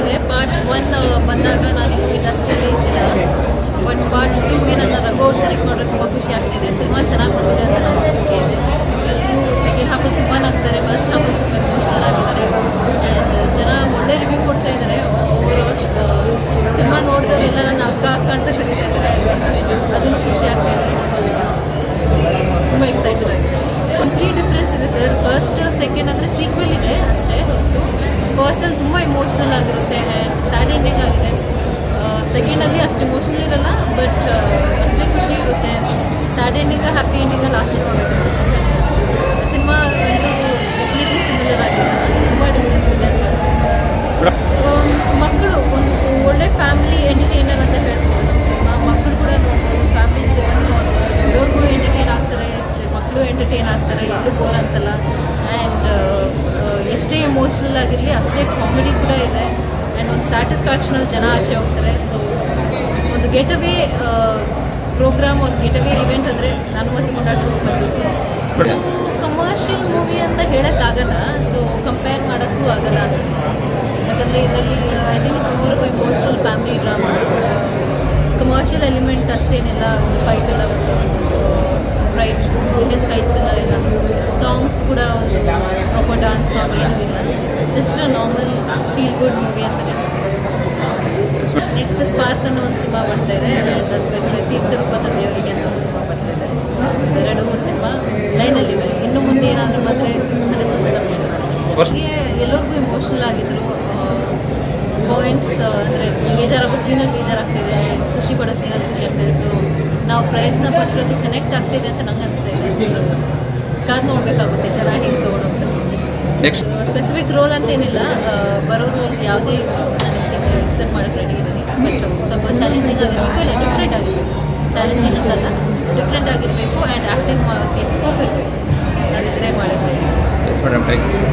ಇದೆ. Part one ಬಂದಾಗ ನಾನು ಇಂಡಸ್ಟ್ರಿಯಲ್ಲಿ ಇದ್ದಿಲ್ಲ ಬಟ್ ಪಾರ್ಟ್ ಟೂಗೆ ನನ್ನ ರಘು ಸೆಲೆಕ್ಟ್ ಮಾಡಿದ್ರೆ ತುಂಬ ಖುಷಿ ಆಗ್ತಿದೆ. ಸಿನಿಮಾ ಚೆನ್ನಾಗಿ ಬಂದಿದೆ ಅಂತ ನಾನು ನಂಬಿಕೆ ಇದೆ. ಎಲ್ಲರೂ ಸೆಕೆಂಡ್ ಹಾಫಲ್ಲಿ ತುಂಬ ನಗ್ತಾರೆ ಫಸ್ಟ್ ಹಾಫಲ್ಲಿ ಸ್ವಲ್ಪ ಎಮೋಷ್ನಲ್ ಆಗಿದ್ದಾರೆ. ಜನ ಒಳ್ಳೆ ರಿವ್ಯೂ ಕೊಡ್ತಾ ಇದ್ದಾರೆ. ಓವರ್ ಸಿನಿಮಾ ನೋಡಿದವರೆಲ್ಲ ನನ್ನ ಅಕ್ಕ ಅಕ್ಕ ಅಂತ ಕರೀತಾ ಇದ್ದಾರೆ ಅದನ್ನು ಖುಷಿ ಆಗ್ತಿದೆ ಸೊ ತುಂಬ ಎಕ್ಸೈಟೆಡ್ ಆಗಿದೆ. ಕಂಪ್ಲೀಟ್ ಡಿಫ್ರೆನ್ಸ್ ಇದೆ ಸರ್ ಫಸ್ಟ್ ಸೆಕೆಂಡ್ ಅಂದರೆ ಸೀಕ್ವೆಲ್ ಇದೆ ಅಷ್ಟೇ. ಫಸ್ಟಲ್ಲಿ ತುಂಬ ಇಮೋಷ್ನಲ್ ಆಗಿರುತ್ತೆ ಸ್ಯಾಡ್ ಎಂಡಿಂಗ್ ಆಗಿದೆ. ಸೆಕೆಂಡಲ್ಲಿ ಅಷ್ಟು ಇಮೋಷ್ನಲ್ ಇರಲ್ಲ ಬಟ್ ಅಷ್ಟೇ ಖುಷಿ ಇರುತ್ತೆ. Sad ending happy ending last ನೋಡಬೇಕು ಸಿನಿಮಾ ಒಂದು ಡೆಫಿನೆಟ್ಲಿ ಸಿಮಿಲರ್ ಆಗಿಲ್ಲ ತುಂಬ ಡಿಫ್ರೆನ್ಸ್ ಇದೆ ಮಕ್ಕಳು, ಒಂದು ಒಳ್ಳೆ ಫ್ಯಾಮಿಲಿ ಎಂಟರ್ಟೈನರ್ ಅಂತ ಹೇಳ್ಬೋದು ಸಿನಿಮಾ. ಮಕ್ಕಳು ಕೂಡ ನೋಡ್ಬೋದು ಫ್ಯಾಮಿಲಿ ಜೊತೆ ಬಂದು ನೋಡ್ಬೋದು. ಎಂಟರ್ಟೈನ್ ಆಗ್ತಾರೆ, ಮಕ್ಕಳು ಎಂಟರ್ಟೈನ್ ಆಗ್ತಾರೆ, ಎಲ್ಲೂ ಬೋರ್ ಅನ್ಸಲ್ಲ. ಎಷ್ಟೇ ಎಮೋಷ್ನಲ್ ಆಗಿರಲಿ ಅಷ್ಟೇ ಕಾಮಿಡಿ ಕೂಡ ಇದೆ. ಆ್ಯಂಡ್ ಒಂದು ಸ್ಯಾಟಿಸ್ಫ್ಯಾಕ್ಷನಲ್ಲಿ ಜನ ಆಚೆ ಹೋಗ್ತಾರೆ. ಸೊ ಒಂದು ಗೆಟ್ ಅವೇ ಪ್ರೋಗ್ರಾಮ್ ಒಂದು ಗೆಟ್ ಅವೇ ಇವೆಂಟ್ ಅಂದರೆ ನಾನು ಮತ್ತೆ ಕೊಂಡಾಟು ಬಂದಿದ್ದು ಕಮರ್ಷಿಯಲ್ ಮೂವಿ ಅಂತ ಹೇಳೋಕ್ಕಾಗಲ್ಲ. ಸೊ ಕಂಪೇರ್ ಮಾಡೋಕ್ಕೂ ಆಗಲ್ಲ ಅಂತ ಅನ್ಸುತ್ತೆ. ಯಾಕಂದರೆ ಇದರಲ್ಲಿ I think it's more of mostly family drama commercial element ಅಷ್ಟೇನಿಲ್ಲ. ಒಂದು ಫೈಟ್ ಎಲ್ಲ ಒಂದು ರೈಟ್ ಇಂಟೆನ್ಸ್ ರೈಟ್ಸ್ ಎಲ್ಲ ಇಲ್ಲ ಸಾಂಗ್ಸ್ ಕೂಡ ಒಂದು ಸಾಂಗ್ ಏನೂ ಇಲ್ಲ. It's just a normal feel good movie ಅಂತಲೇ ನೆಕ್ಸ್ಟ್ ಸ್ಪಾರ್ಕ್ ಅನ್ನೋ ಒಂದು ಸಿನಿಮಾ ಬರ್ತಾ ಇದೆ. ಬಿಟ್ಟರೆ ತೀರ್ಥರೂಪ ತಂದೆಯವರಿಗೆ ಅಂತ ಒಂದು ಸಿನಿಮಾ ಬರ್ತಾ ಇದೆ. ಇವೆರಡೂ ಸಿನಿಮಾ ಲೈನಲ್ಲಿವೆ ಇನ್ನು ಮುಂದೆ ಏನಾದರೂ ಬಂದರೆ ಹಂಡ್ರೆಡ್ ಪರ್ಸೆಂಟ್ ಅಪ್ಡೇಟ್ ಮಾಡ್ತೀನಿ. ಎಲ್ಲರಿಗೂ ಇಮೋಷ್ನಲ್ ಆಗಿದ್ರು ಪಾಯಿಂಟ್ಸ್ ಅಂದರೆ ಬೇಜಾರಾಗೋ ಸೀನಲ್ಲಿ ಬೇಜಾರಾಗ್ತಿದೆ ಖುಷಿ ಪಡೋ ಸೀನಲ್ಲಿ ಖುಷಿ ಆಗ್ತಿದೆ. ಸೊ ನಾವು ಪ್ರಯತ್ನ ಪಟ್ಟಿರೋದು ಕನೆಕ್ಟ್ ಆಗ್ತಿದೆ ಅಂತ ನಂಗೆ ಅನಿಸ್ತಾ ಇದೆ. ಸೊ ಕಾದು ನೋಡಬೇಕಾಗುತ್ತೆ ಹೆಂಗೆ ತೊಗೊಂಡೋಗ್ತಾರೆ ನೆಕ್ಸ್ಟ್ ಸ್ಪೆಸಿಫಿಕ್ ರೋಲ್ ಅಂತ ಏನಿಲ್ಲ ಬರೋ ರೋಲ್ ಯಾವುದೇ ಇದ್ರೂ ನಾನು ಎಕ್ಸೆಪ್ಟ್ ಮಾಡೋಕ್ಕೆ ರೆಡಿ ಇದ್ದೀನಿ ಬಟ್ ಸ್ವಲ್ಪ ಚಾಲೆಂಜಿಂಗ್ ಆಗಿರಬೇಕು ಇಲ್ಲ ಡಿಫ್ರೆಂಟ್ ಆಗಿರಬೇಕು. ಚಾಲೆಂಜಿಂಗ್ ಅಂತಲ್ಲ ಡಿಫ್ರೆಂಟ್ ಆಗಿರಬೇಕು ಆ್ಯಂಡ್ ಆ್ಯಕ್ಟಿಂಗ್ ಸ್ಕೋಪ್ ಇರಬೇಕು. ಅದಿದ್ರೆ ಯು